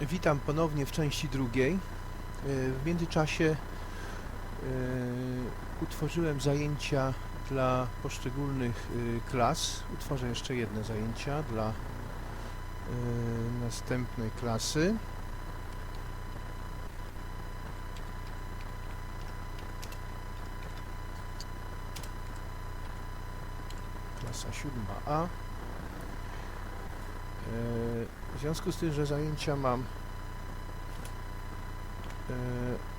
Witam ponownie w części drugiej. E, W międzyczasie e, utworzyłem zajęcia dla poszczególnych e, klas. Utworzę jeszcze jedne zajęcia dla następnej klasy. Klasa 7a. W związku z tym, że zajęcia mam e,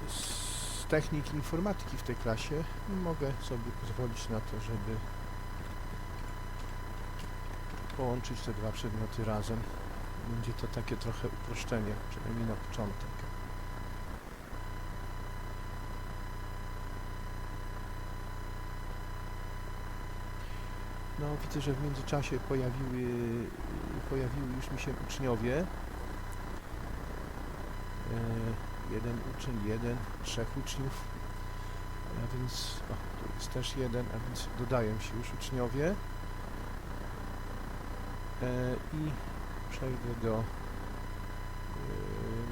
z techniki informatyki w tej klasie, mogę sobie pozwolić na to, żeby połączyć te dwa przedmioty razem. Będzie to takie trochę uproszczenie, przynajmniej na początek. No, widzę, że w międzyczasie pojawiły, pojawiły już mi się uczniowie. E, jeden uczeń, jeden, trzech uczniów. A więc, o, tu jest też jeden, a więc dodają się już uczniowie. E, I przejdę do, e,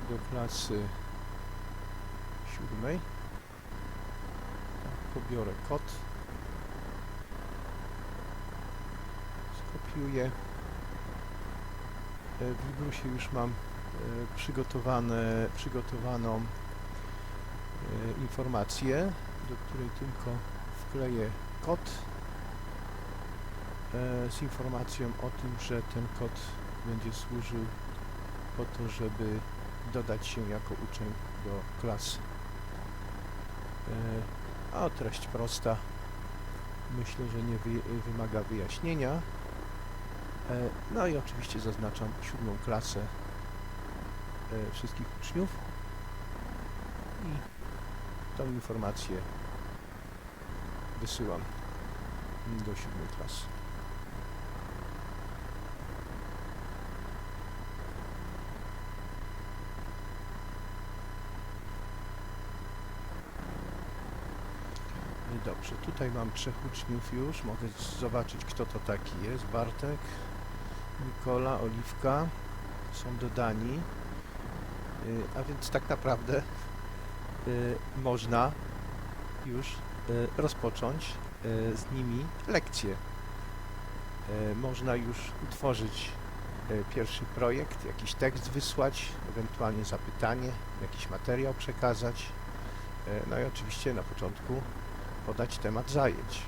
do klasy siódmej. Tak, pobiorę kod. Skopiuję. E, W Librusie już mam e, przygotowane, przygotowaną e, informację, do której tylko wkleję kod z informacją o tym, że ten kod będzie służył po to, żeby dodać się jako uczeń do klasy. A treść prosta. Myślę, że nie wy, wymaga wyjaśnienia. E, No i oczywiście zaznaczam siódmą klasę e, wszystkich uczniów i tą informację wysyłam do siódmej klasy. Dobrze, tutaj mam trzech uczniów już. Mogę zobaczyć, kto to taki jest. Bartek, Nikola, Oliwka są dodani. Y, A więc tak naprawdę y, można już y, rozpocząć z nimi lekcję. Można już utworzyć pierwszy projekt, jakiś tekst wysłać, ewentualnie zapytanie, jakiś materiał przekazać. No i oczywiście na początku podać temat zajęć.